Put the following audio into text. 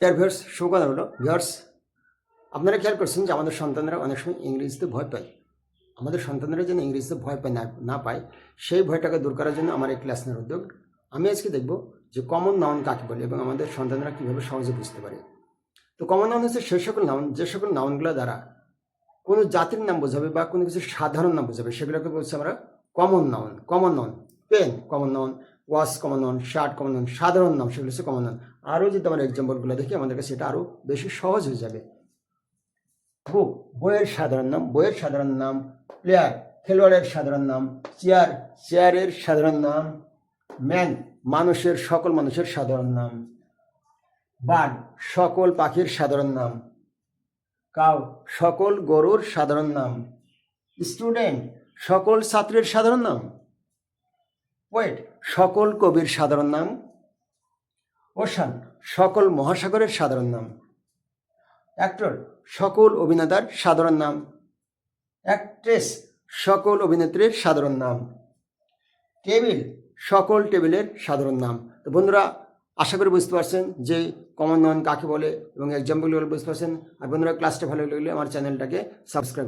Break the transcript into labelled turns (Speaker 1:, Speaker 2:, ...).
Speaker 1: তার ভিউয়ার্স শুভকামনা হলো। ভিউয়ার্স আপনারা খেয়াল করছেন যে আমাদের সন্তানরা অনেক সময় ইংরেজিতে ভয় পায়। আমাদের সন্তানরা যেন ইংরেজিতে ভয় পায় না না পায়, সেই ভয়টাকে দূর করার জন্য আমার এই ক্লাস নেওয়ার উদ্যোগ। আমি আজকে দেখব যে কমন নাউন কাকে বলে এবং আমাদের সন্তানরা কীভাবে সহজে বুঝতে পারে। তো কমন নাউন হচ্ছে সেই সকল নাউন যে সকল নাউনগুলো দ্বারা কোনো জাতির নাম বোঝাবে বা কোনো কিছু সাধারণ নাম বোঝাবে, সেগুলোকে বলছি আমরা common noun common noun pen common noun wash common noun shirt common noun সাধারণ নাম সেগুলো হচ্ছে কমন নাউন আরও যদি আমরা এক্সাম্পলগুলো দেখি, আমাদের কাছে এটা আরও বেশি সহজ হয়ে যাবে। বুক বইয়ের সাধারণ নাম, বইয়ের সাধারণ নাম প্লেয়ার খেলোয়াড়ের সাধারণ নাম চেয়ার চেয়ারের সাধারণ নাম ম্যান মানুষের, সকল মানুষের সাধারণ নাম বার্ড সকল পাখির সাধারণ নাম কাউ সকল গরুর সাধারণ নাম স্টুডেন্ট সকল ছাত্রের সাধারণ নাম। পোয়েট সকল কবির সাধারণ নাম। ওশান সকল মহাসাগরের সাধারণ নাম। অ্যাক্টর সকল অভিনেতার সাধারণ নাম। অ্যাক্ট্রেস সকল অভিনেত্রীর সাধারণ নাম। টেবিল সকল টেবিলের সাধারণ নাম। তো বন্ধুরা, আশা করি বুঝতে পারছেন যে কমন নাউন কাকে বলে এবং এক্সাম্পলগুলো বুঝতে পারছেন। আর বন্ধুরা ক্লাসটা ভালো লাগলে আমার চ্যানেলটাকে সাবস্ক্রাইব